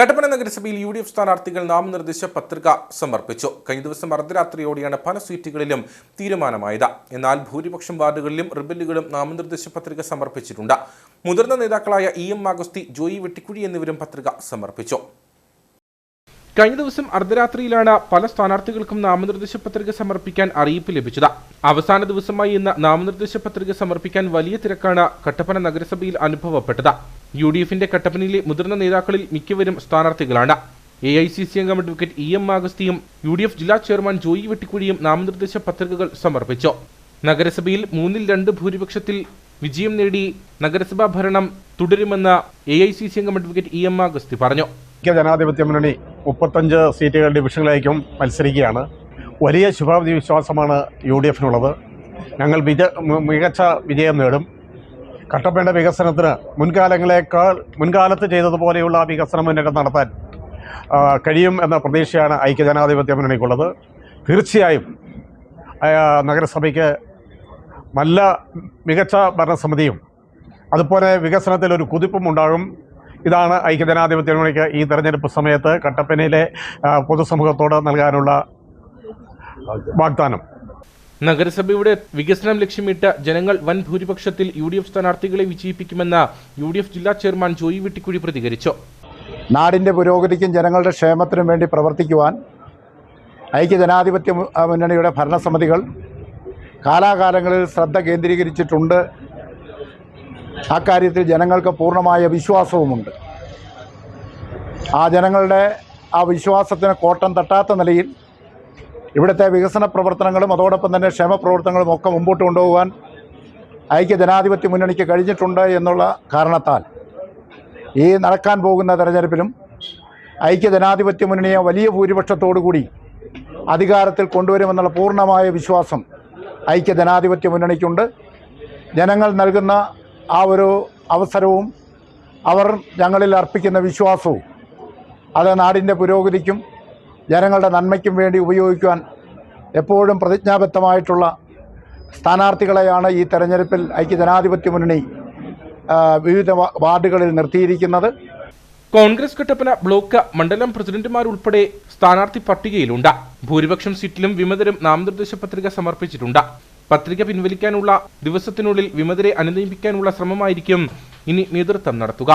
കട്ടപ്പന നഗരസഭയിൽ U D F സ്ഥാനാർത്ഥികൾ നാമനിർദ്ദേശ പത്രിക സമർപ്പിച്ചു. കഴിഞ്ഞ ദിവസം അർദ്ധരാത്രിയോടെയാണ് പല സീറ്റുകളിലും തീരുമാനമായത്. എന്നാൽ ഭൂരിപക്ഷം വാർഡുകളിലും റിബല്ലുകളും നാമനിർദ്ദേശ പത്രിക സമർപ്പിച്ചിട്ടുണ്ട്. മുതിർന്ന നേതാക്കളായ ഇ എം ആഗസ്തി ജോയി വെട്ടിക്കുഴി എന്നിവരും പത്രിക സമർപ്പിച്ചു. കഴിഞ്ഞ ദിവസം അർദ്ധരാത്രിയിലാണ് പല സ്ഥാനാർത്ഥികൾക്കും നാമനിർദ്ദേശ പത്രിക സമർപ്പിക്കാൻ അറിയിപ്പ് ലഭിച്ചത്. അവസാന ദിവസമായി ഇന്ന് നാമനിർദ്ദേശ പത്രിക സമർപ്പിക്കാൻ വലിയ തിരക്കാണ് കട്ടപ്പന നഗരസഭയിൽ അനുഭവപ്പെട്ടത്. യു ഡി എഫിന്റെ കട്ടപ്പനയിലെ മുതിർന്ന നേതാക്കളിൽ മിക്കവരും സ്ഥാനാർത്ഥികളാണ്. എ ഐ സി സി അംഗം അഡ്വക്കേറ്റ് ഇ എം ആഗസ്തിയും യു ഡി എഫ് ജില്ലാ ചെയർമാൻ ജോയി വെട്ടിക്കുഴിയും നാമനിർദ്ദേശ പത്രികകൾ സമർപ്പിച്ചു. നഗരസഭയിൽ മൂന്നിൽ രണ്ട് ഭൂരിപക്ഷത്തിൽ വിജയം നേടി നഗരസഭാ ഭരണം തുടരുമെന്ന് എ ഐ സി സി അംഗം അഡ്വക്കേറ്റ് ഇ എം ആഗസ്തി പറഞ്ഞു. ജനാധിപത്യ മുന്നണി മുപ്പത്തഞ്ച് സീറ്റുകൾ ഡിവിഷനിലേക്കും മത്സരിക്കുകയാണ്. വലിയ ശുഭാപ്തി വിശ്വാസമാണ് യു ഡി എഫിനുള്ളത്. ഞങ്ങൾ വിജ മികച്ച വിജയം നേടും. കട്ടപ്പേണ്ട വികസനത്തിന് മുൻകാലങ്ങളെക്കാൾ മുൻകാലത്ത് ചെയ്തതുപോലെയുള്ള വികസനം മുന്നേറ്റം നടത്താൻ കഴിയും എന്ന പ്രതീക്ഷയാണ് ഐക്യജനാധിപത്യ മുന്നണിക്കുള്ളത്. തീർച്ചയായും നഗരസഭയ്ക്ക് നല്ല മികച്ച ഭരണസമിതിയും അതുപോലെ വികസനത്തിൽ ഒരു കുതിപ്പും ഉണ്ടാകും. ഇതാണ് ഐക്യജനാധിപത്യ മുന്നണിക്ക് ഈ തെരഞ്ഞെടുപ്പ് സമയത്ത് കട്ടപ്പനയിലെ പൊതുസമൂഹത്തോട് നൽകാനുള്ള വാഗ്ദാനം. നഗരസഭയുടെ വികസനം ലക്ഷ്യമിട്ട് ജനങ്ങൾ വൻ ഭൂരിപക്ഷത്തിൽ യു ഡി എഫ് സ്ഥാനാർത്ഥികളെ വിജയിപ്പിക്കുമെന്ന് യു ഡി എഫ് ജില്ലാ ചെയർമാൻ ജോയി വെട്ടിക്കുഴി പ്രതികരിച്ചു. നാടിന്റെ പുരോഗതിക്കും ജനങ്ങളുടെ ക്ഷേമത്തിനും വേണ്ടി പ്രവർത്തിക്കുവാൻ ഐക്യജനാധിപത്യ മുന്നണിയുടെ ഭരണസമിതികൾ കാലാകാലങ്ങളിൽ ശ്രദ്ധ കേന്ദ്രീകരിച്ചിട്ടുണ്ട്. അക്കാര്യത്തിൽ ജനങ്ങൾക്ക് പൂർണമായ വിശ്വാസവുമുണ്ട്. ആ ജനങ്ങളുടെ ആ വിശ്വാസത്തിന് കോട്ടം തട്ടാത്ത നിലയിൽ ഇവിടുത്തെ വികസന പ്രവർത്തനങ്ങളും അതോടൊപ്പം തന്നെ ക്ഷേമ പ്രവർത്തനങ്ങളും ഒക്കെ മുമ്പോട്ട് കൊണ്ടുപോകാൻ ഐക്യ ജനാധിപത്യ മുന്നണിക്ക് കഴിഞ്ഞിട്ടുണ്ട് എന്നുള്ള കാരണത്താൽ ഈ നടക്കാൻ പോകുന്ന തെരഞ്ഞെടുപ്പിലും ഐക്യജനാധിപത്യ മുന്നണിയെ വലിയ ഭൂരിപക്ഷത്തോടു കൂടി അധികാരത്തിൽ കൊണ്ടുവരുമെന്നുള്ള പൂർണമായ വിശ്വാസം ഐക്യ ജനാധിപത്യ മുന്നണിക്കുണ്ട്. ജനങ്ങൾ നൽകുന്ന ആ ഒരു അവസരവും അവർ ഞങ്ങളിൽ അർപ്പിക്കുന്ന വിശ്വാസവും അത് നാടിന്റെ പുരോഗതിക്കും ജനങ്ങളുടെ നന്മയ്ക്കും വേണ്ടി ഉപയോഗിക്കുവാൻ എപ്പോഴും പ്രതിജ്ഞാബദ്ധമായിട്ടുള്ള സ്ഥാനാർത്ഥികളെയാണ് ഈ തെരഞ്ഞെടുപ്പിൽ ഐക്യജനാധിപത്യ മുന്നണി വിവിധ വാർഡുകളിൽ നിർത്തിയിരിക്കുന്നത്. കോൺഗ്രസ് കട്ടപ്പന ബ്ലോക്ക് മണ്ഡലം പ്രസിഡന്റുമാരുൾപ്പെടെ സ്ഥാനാർത്ഥി പട്ടികയിലുണ്ട്. ഭൂരിപക്ഷം സീറ്റിലും വിമതരും നാമനിർദ്ദേശ പത്രിക സമർപ്പിച്ചിട്ടുണ്ട്. പത്രിക പിൻവലിക്കാനുള്ള ദിവസത്തിനുള്ളിൽ വിമതരെ അനുനയിപ്പിക്കാനുള്ള ശ്രമമായിരിക്കും. ഇനി നേതൃത്വം നടത്തുക.